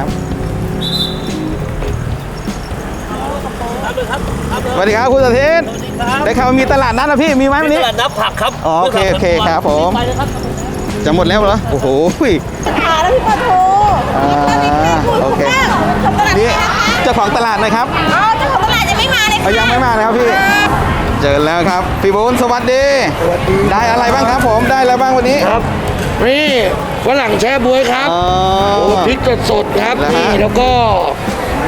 ครับสวัสดีครับคุณสถิตได้ข่าวว่ามีตลาดนัดนะพี่มีไหมวันนี่นี้ตลาดนับผักครับอ๋อโอเคโอเคครับผมไปเลยครับจะหมดแล้วเหรอโอ้โหค่ะแล้วพี่ปลาทูอ่าโอเคทำตลาดนี่ไหนนะคะเจ้าของตลาดนะครับอ๋อเจ้าของตลาดยังไม่มาเลยเขาค่ะยังไม่มานะครับพี่เจอแล้วครับพี่บุญสวัสดี ได้อะไรบ้างครับผมได้อะไรบ้างวันนี้ครับนี่ ฝรั่งแช่บวยครับอ๋อโอ้พริกสดสดๆครับแล้วฮะนี่แล้วก็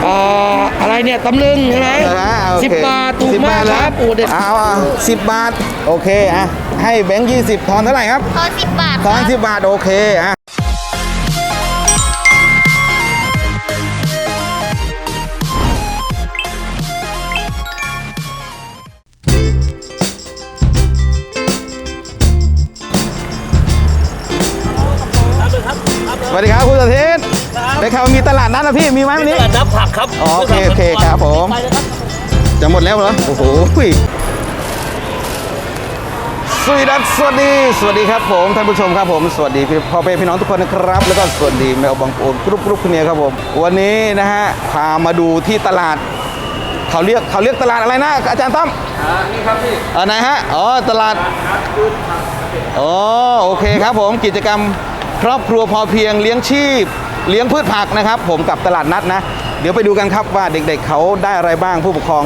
อ่าอะไรเนี่ยตำลึงใช่ไหมเหรอฮะโอเคสิบบาทถูกสิมากทครับโอ้เด็ด เอาอะสิบบาท โอเคอะให้แบงค์ยี่สิบทอนเท่าไหร่ครับตอนสิบบาททอนสิบบาท โอเคอะ วัสดีครับคุณสถิตได้ข่าวว่ามีตลาดนัดนะพี่มีไหมวันนี่นี้ตลาดนับผักครับอ๋อโอเคโอเคครับผมไปเลยครับจะหมดแล้วเหรอโอ้โหสวัสดีครับสวัสดี สวัสดีครับผมท่านผู้ชมครับผม สวัสดีพี่พ่อเป้พี่น้องทุกคนนะครับ แล้วก็สวัสดีแมวบางโอนกรุ๊ปกรุ๊ปคนนี้ครับผม วันนี้นะฮะพามาดูที่ตลาดเขาเรียกเขาเรียกตลาดอะไรนะอาจารย์ตั้มนี่ครับพี่อ่าไหนฮะอ๋อตลาดอ๋อโอเคครับผมกิจกรรม ครอบครัวพอเพียงเลี้ยงชีพ เลี้ยงพืชผักนะครับ ผมกับตลาดนัดนะ เดี๋ยวไปดูกันครับว่าเด็กๆเขาได้อะไรบ้างผู้ปกครอง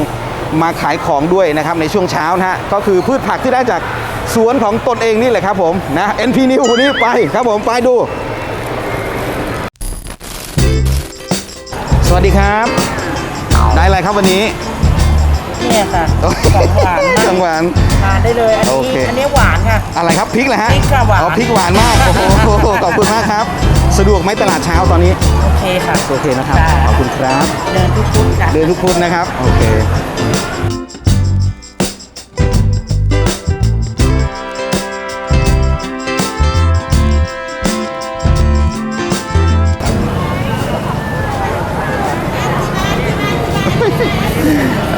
มาขายของด้วยนะครับในช่วงเช้านะฮะก็คือพืชผักที่ได้จากสวนของตนเองนี่แหละครับผมนะ NP New วันนี้ไปครับผมไปดู สวัสดีครับ ได้อะไรครับวันนี้ เนี่ยค่ะของหวานจังหวานทานได้เลยอันโอนี้เคอันนี้หวานค่ะ อะไรครับพริกเหรอฮะพริกค่ะหวาน อ๋อพริกหวานมากโอ้โหขอบคุณมากครับ สะดวกไหมตลาดเช้าตอนนี้โอเคค่ะ โอเคนะครับจ้า ขอบคุณครับ เดินทุกพุธค่ะเดินทุกพุธนะครับ โอเค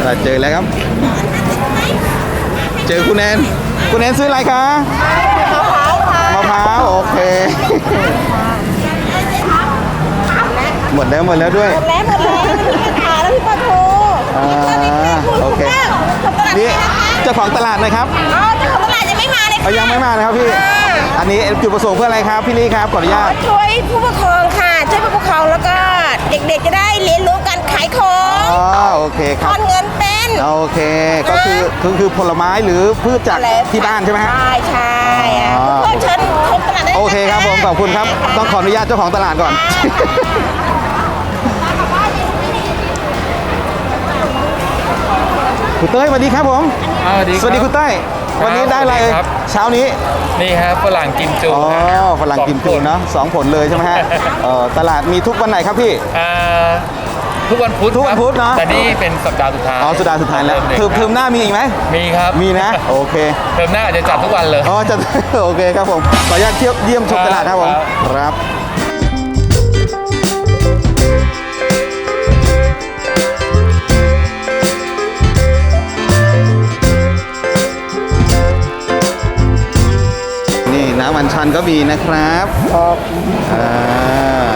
เราเจอแล้วครับ เจอคุณแนน คุณแนนซื้ออะไรคะมะพร้าวโอเค หมดแล้วหมดแล้วด้วย หมดแล้วหมดแล้วค่ะแล้วพี่ปลาทูอ่าโอเคทำตลาดไหนนี่นะคะเจ้าของตลาดนะครับอ๋อเจ้าของตลาดยังไม่มาเลยเขาค่ะยังไม่มานะครับพี่ อันนี้จุดประสงค์เพื่ออะไรครับพี่ลี่ครับขออนุญาต ช่วยผู้ปกครองค่ะ ช่วยผู้ปกครองแล้วก็ เด็กๆจะได้เรียนรู้การขายของอ๋อโอเคคทรับอนเงินเป็น โอเค ก็คือคือคือผลไม้หรือพืชจากอะไรที่บ้านใช่ไหมฮะ ใช่ใช่อะอ๋อทุกคนเชิญชมตลาดได้ลยโอเคครับผม ขอบคุณครับ ต้องขออนุญาตเจ้าของตลาดก่อน คุณเต้ยสวัสดีครับผมอ่าสวัสดีครับสวัสดีคุณเต้ยครับ วันนี้ได้อะไรสวัสดีครับ เช้านี้ นี่ครับฝรั่งกิมจูอ๋อครับฝรั่งกิมจูสองเนาะสองผลเลยใช่ไหมฮะเอ่อตลาดมีทุกวันไหนครับพี่อ่าทุกวันพุธทุกวันครับพุธเนอะแต่นี่เป็นสัปดาห์สุดท้ายอ๋อสุดาห์สุดท้ายแล้วเริ่มเทอมเทอมหน้ามีอีกไหมมีครับมีนะโอเคเทอมหน้าอาจจะจัดทุกวันเลยอ๋อจะโอเคครับผมขออนุญาตเที่ยวเยี่ยมชมตลาดครับผมครับ นี่น้ำมันชันก็มีนะครับอ่า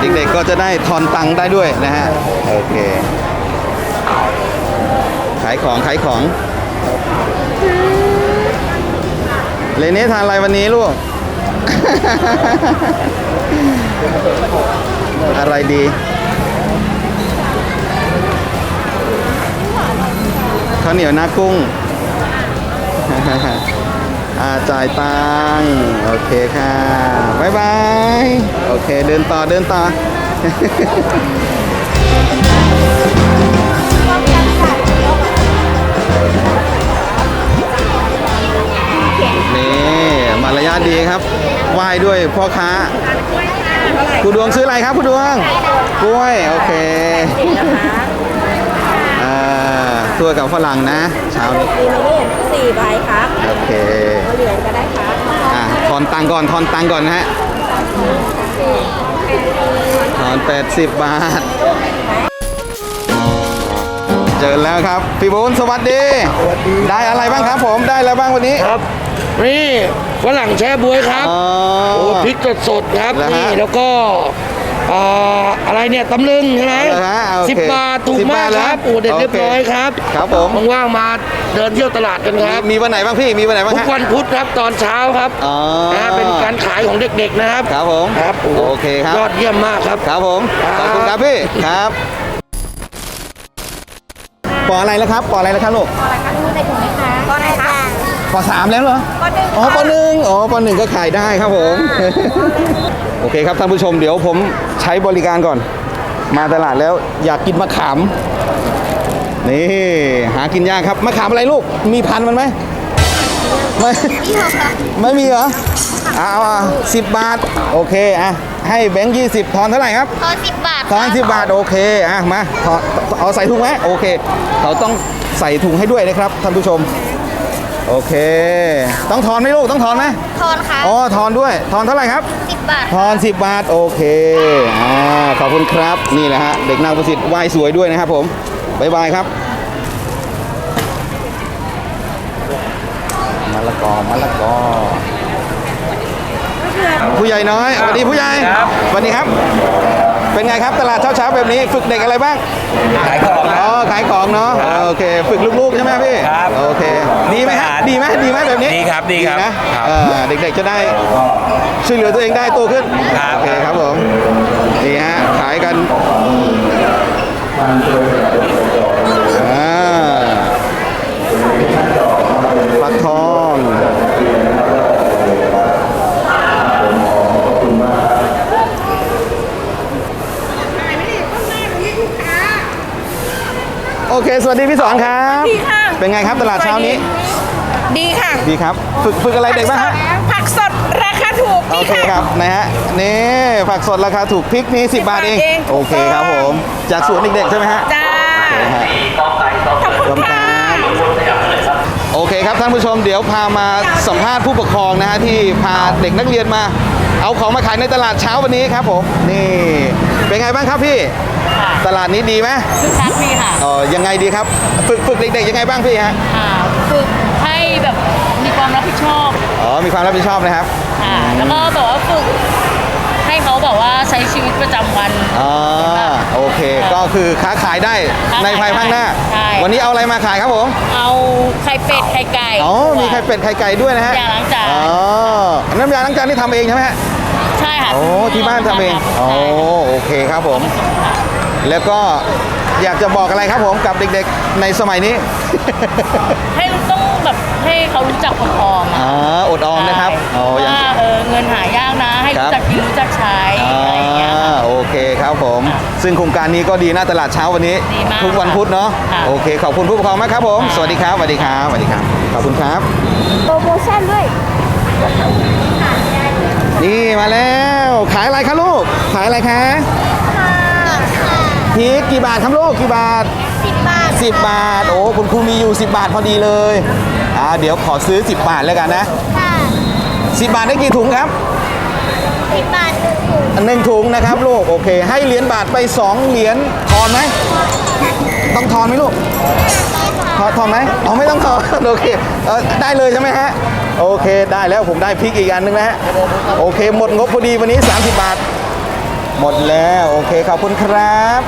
เด็กๆก็จะได้ทอนตังค์ได้ด้วยนะฮะโอเคขายของขายของเลเน่ทานอะไรวันนี้ลูก อะไรดีข้าวเหนียวหน้ากุ้ง อาจ่ายตังค์โอเคค่ะบ๊ายบายโอเคเดินต่อเดินต่อนี่มารยาทดีครับไหว้ด้วยพ่อค้าคุณดวงซื้ออะไรครับคุณดวงกล้วยโอเค ตัวกับฝรั่งนะเช้านี้มีนี่สี่ใบครับโอเคเหรียญก็ได้ครับอะทอนตังค์ก่อนทอนตังค์ก่อนนะฮะทอน 80 บาท เจอแล้วครับ พี่บุญสวัสดี ได้อะไรบ้างครับผมได้อะไรบ้างวันนี้ ครับ นี่ฝรั่งแช่บวยครับ อ๋อ โอ้พริกสดๆครับแล้วฮะ นี่แล้วก็ อ่าอะไรเนี่ยตำลึงใช่ไหมเอาละฮะโอเคสิบบาทถูกสิบบามากทครับแล้วโอ้เด็ดเรียบร้อยครับครับผม ว่างๆมาเดินเที่ยวตลาดกันครับ มีวันไหนบ้างพี่มีวันไหนบ้างทุกฮะวันพุธครับตอนเช้าครับอ๋อนะเป็นการขายของเด็กๆนะครับครับผมครับโอ้โอเคครับ ยอดเยี่ยมมากครับ ครับผมครับขอบคุณครับพี่ครับปออะไรแล้วครับปออะไรแล้วครับลูก อะไรคะรู้ในถุงไหมคะก็อะไรคะ ปสามแล้วเหรอก็หนึ่งอ๋อปหนึ่งอ๋อปหนึ่งก็ขายได้ครับผม โอเคครับท่านผู้ชมเดี๋ยวผมใช้บริการก่อน มาตลาดแล้วอยากกินมะขาม นี่ หากินยากครับมะขามอะไรลูก มีพันธุ์มันไหมไม่ไม่มีเหรอเอาสิบบาท โอเคอะให้แบงค์ยี่สิบทอนเท่าไหร่ครับพอสิบบาททอนสิบบาท โอเคอะมาทอนเอาใส่ถุงไหมโอเค เขาต้องใส่ถุงให้ด้วยนะครับท่านผู้ชม โอเค ต้องทอนไหมลูกต้องทอนไหมทอนค่ะอ๋อทอนด้วยทอนเท่าไหร่ครับสิบบาททอน10บาทโอเคอ่าขอบคุณครับนี่แหละฮะเด็กนางประสิทธิ์ไหว้สวยด้วยนะครับผมบายบายครับมะละกอมะละกอผู้ใหญ่น้อยสวัสดีผู้ใหญ่ครับสวัสดีครับ เป็นไงครับตลาดเช้าๆแบบนี้ฝึกเด็กอะไรบ้าง ขายของอ๋อขายของเนาะโอเค ฝึกลูกๆใช่ไหมพี่ครับ โอเคดีไหมฮะดีไหมดีไหมแบบนี้ดีครับดีครับนะครับเออเด็กๆจะได้ช่วยเหลือตัวเองได้โตขึ้นครับ โอเคครับผมนี่ฮะขายกันอ่าฟักทอง โอเค สวัสดีพี่สอนครับดีค่ะเป็นไงครับตลาดเช้านี้ ดีค่ะ ดีครับ ฝึกฝึกอะไรเด็กบ้างฮะผักสดราคาถูกโอดีเคค่ะครับนะฮะนี่ผักสดราคาถูกพริกนี่10 บาทเองบาทเองโอเคครับผม จากสวนเด็กๆใช่ไหมฮะจ้านะฮะขอบคุณค่ะโอเคครับท่านผู้ชมเดี๋ยวพามาสัมภาษณ์ผู้ปกครองนะฮะที่พาเด็กนักเรียนมา เอาของมาขายในตลาดเช้าวันนี้ครับผมนี่เป็นไงบ้างครับพี่ ตลาดนี้ดีไหมคึกคักดีค่ะเออยังไงดีครับฝึกฝึกเด็กๆยังไงบ้างพี่ฮะอ่าฝึกให้แบบมีความรับผิดชอบอ๋อมีความรับผิดชอบนะครับอ่าแล้วก็แบบว่าฝึกให้เขาแบบว่าใช้ชีวิตประจำวัน อ๋อโอเคก็คือค้าขายได้ค้าขายในภายภาคหน้า ใช่ วันนี้เอาอะไรมาขายครับผมเอาไข่เป็ดไข่ไก่อ๋อมีไข่เป็ดไข่ไก่ด้วยนะฮะยาล้างจาน อ๋อน้ำยาล้างจานที่ทำเองใช่ไหมฮะใช่ค่ะโอ้ที่บ้านทำเองใช่โอ้โอเคครับผม แล้วก็อยากจะบอกอะไรครับผมกับเด็กๆในสมัยนี้ ให้ต้องแบบให้เขารู้จักอดออมอ๋ออดออมนะครับอ๋ออย่างว่าเออเงินหายากนะ ให้ครับรู้จักกินรู้จักใช้อะไรอย่างเงี้ยค่ะอ่าโอเคครับผม ซึ่งโครงการนี้ก็ดีนะตลาดเช้าวันนี้ ดีมากทุกวันพุธเนาะค่ะโอเคขอบคุณผู้ปกครองมากครับผม ค่ะ สวัสดีครับสวัสดีครับสวัสดีครับขอบคุณครับ โปรโมชั่นด้วย นี่มาแล้ว ขายอะไรคะลูก ขายอะไรคะค่ะพริกกี่บาทครับลูกกี่บาทสิบบาท 10 บาท โอ้คุณครูมีอยู่ 10 บาทพอดีเลยอ่าเดี๋ยวขอซื้อ 10 บาทแล้วกันนะ ค่ะ 10 บาทได้กี่ถุงครับสิบบาทหนึ่งถุงอันหนึ่งถุงนะครับลูกโอเค ให้เหรียญบาทไป 2 เหรียญทอนไหมต้องทอนไหมลูกทอนทอนไหมอ๋อไม่ต้องทอนโอเคเออได้เลยใช่ไหมฮะ โอเคได้แล้วผมได้พริกอีกอันนึงนะฮะโอเคหมดงบพอดีวันนี้ 30 บาท หมดแล้ว โอเคขอบคุณครับ